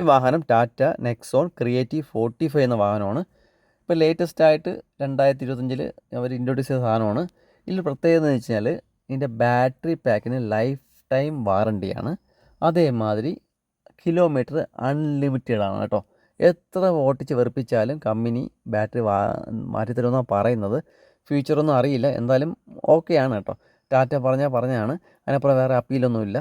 ഈ വാഹനം Tata Nexon creative forty five എന്ന വാഹനമാണ്. ഇപ്പോൾ ലേറ്റസ്റ്റ് ആയിട്ട് രണ്ടായിരത്തി ഇരുപത്തഞ്ചിൽ അവർ ഇൻട്രൊഡ്യൂസ് ചെയ്ത സാധനമാണ്. ഇതിൽ പ്രത്യേകത എന്ന് വെച്ച് കഴിഞ്ഞാൽ ഇതിന്റെ ബാറ്ററി പാക്കിന് ലൈഫ് ടൈം വാറണ്ടിയാണ് അതേമാതിരി കിലോമീറ്റർ അൺലിമിറ്റഡ് ആണ് കേട്ടോ. എത്ര ഓട്ടിച്ച് വെറുപ്പിച്ചാലും കമ്പനി ബാറ്ററി വാ മാറ്റിത്തരുമെന്നാണ് പറയുന്നത്. ഫ്യൂച്ചറൊന്നും അറിയില്ല. എന്തായാലും ഓക്കെയാണ് കേട്ടോ. ടാറ്റ പറഞ്ഞാൽ പറഞ്ഞാണ്. അതിനപ്പുറം വേറെ അപ്പീലൊന്നുമില്ല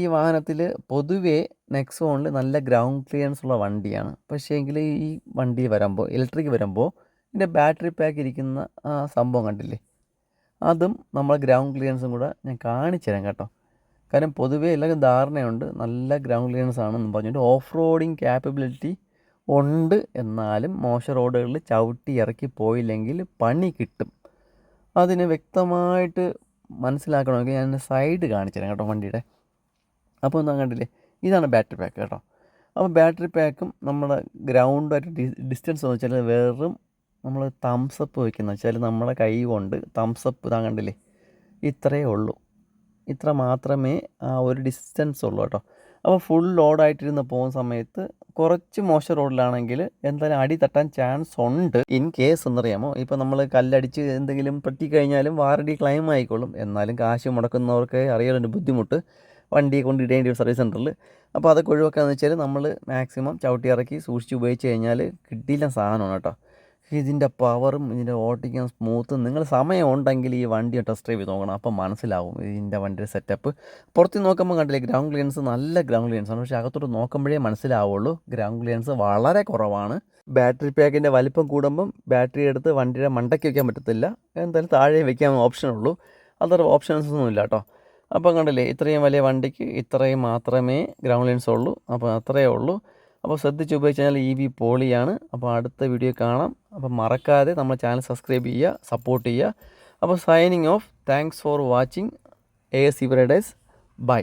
ഈ വാഹനത്തിൽ പൊതുവേ നെക്സോണിൽ നല്ല ഗ്രൗണ്ട് ക്ലിയറൻസ് ഉള്ള വണ്ടിയാണ്. പക്ഷേ എങ്കിൽ ഈ വണ്ടി വരുമ്പോൾ ഇലക്ട്രിക് വരുമ്പോൾ ഇതിന്റെ ബാറ്ററി പാക്ക് ഇരിക്കുന്ന ആ സംഭവം കണ്ടില്ലേ? അതും നമ്മൾ ഗ്രൗണ്ട് ക്ലിയറൻസും കൂടെ ഞാൻ കാണിച്ചു തരാം കേട്ടോ. കാരണം പൊതുവേ എല്ലാവർക്കും ധാരണയുണ്ട് നല്ല ഗ്രൗണ്ട് ക്ലിയറൻസ് ആണെന്ന് പറഞ്ഞിട്ട് ഓഫ് റോഡിങ് ക്യാപ്പബിലിറ്റി ഉണ്ട് എന്നാലും മോശം റോഡുകളിൽ ചവിട്ടി ഇറക്കി പോയില്ലെങ്കിൽ പണി കിട്ടും. അതിന് വ്യക്തമായിട്ട് മനസ്സിലാക്കണമെങ്കിൽ ഞാൻ സൈഡ് കാണിച്ചു തരാം കേട്ടോ വണ്ടിയുടെ. അപ്പോൾ ഒന്നും കണ്ടില്ലേ? ഇതാണ് ബാറ്ററി പാക്ക് കേട്ടോ. അപ്പോൾ ബാറ്ററി പാക്കും നമ്മുടെ ഗ്രൗണ്ടായിട്ട് ഡിസ്റ്റൻസ് എന്ന് വെച്ചാൽ വെറും നമ്മൾ തംസപ്പ് വയ്ക്കുന്ന വെച്ചാൽ നമ്മുടെ കൈ കൊണ്ട് തംസപ്പ് ഇതാ കണ്ടില്ലേ? ഇത്രയേ ഉള്ളൂ. ഇത്ര മാത്രമേ ആ ഒരു ഡിസ്റ്റൻസ് ഉള്ളൂ കേട്ടോ. അപ്പോൾ ഫുൾ ലോഡായിട്ടിരുന്ന് പോകുന്ന സമയത്ത് കുറച്ച് മോശം റോഡിലാണെങ്കിൽ എന്തായാലും അടി തട്ടാൻ ചാൻസ് ഉണ്ട്. ഇൻ കേസ് എന്നറിയാമോ? ഇപ്പോൾ നമ്മൾ കല്ലടിച്ച് എന്തെങ്കിലും പറ്റിക്കഴിഞ്ഞാലും വാറണ്ടി ക്ലെയിം ആയിക്കോളും. എന്നാലും കാശ് മുടക്കുന്നവർക്ക് അറിയാലൊരു ബുദ്ധിമുട്ട്. വണ്ടി കൊണ്ടിടേണ്ടി വരും സർവീസ് സെന്ററിൽ അപ്പോൾ അതൊക്കെ ഒഴിവാക്കാന്ന് വെച്ചാൽ നമ്മൾ മാക്സിമം ചവിട്ടി ഇറക്കി സൂക്ഷിച്ച് ഉപയോഗിച്ച് കഴിഞ്ഞാൽ കിട്ടിയില്ല സാധനമാണ് കേട്ടോ. ഇതിന്റെ പവറും ഇതിന്റെ ഓട്ടിക്കാൻ സ്മൂത്തും നിങ്ങൾ സമയം ഉണ്ടെങ്കിൽ ഈ വണ്ടി ടെസ്റ്റ് ഡ്രൈവ് നോക്കണം. അപ്പം മനസ്സിലാവും ഇതിന്റെ വണ്ടിയുടെ സെറ്റപ്പ്. പുറത്ത് നോക്കുമ്പോൾ കണ്ടില്ലേ ഗ്രൗണ്ട് ക്ലിയൻസ് നല്ല ഗ്രൗണ്ട് ക്ലിയൻസ് ആണ്. പക്ഷേ അകത്തോട്ട് നോക്കുമ്പോഴേ മനസ്സിലാവുള്ളൂ ഗ്രൗണ്ട് ക്ലിയൻസ് വളരെ കുറവാണ്. ബാറ്ററി പാക്കിന്റെ വലിപ്പം കൂടുമ്പം ബാറ്ററി എടുത്ത് വണ്ടിയുടെ മണ്ടയ്ക്ക് വയ്ക്കാൻ പറ്റത്തില്ല. എന്തായാലും താഴെ വയ്ക്കാൻ ഓപ്ഷൻ ഉള്ളൂ അതർ ഓപ്ഷൻസ് ഒന്നും ഇല്ല കേട്ടോ. അപ്പം കണ്ടില്ലേ ഇത്രയും വലിയ വണ്ടിക്ക് ഇത്രയും മാത്രമേ ഗ്രൗണ്ട് ലൈൻസ് ഉള്ളൂ. അപ്പോൾ അത്രയേ ഉള്ളൂ. അപ്പോൾ ശ്രദ്ധിച്ച് ഉപയോഗിച്ച് കഴിഞ്ഞാൽ ഇ വി പോളിയാണ്. അപ്പോൾ അടുത്ത വീഡിയോ കാണാം. അപ്പോൾ മറക്കാതെ നമ്മുടെ ചാനൽ സബ്സ്ക്രൈബ് ചെയ്യുക സപ്പോർട്ട് ചെയ്യുക. അപ്പോൾ signing off thanks for watching A S ഇവരുടെ ബൈ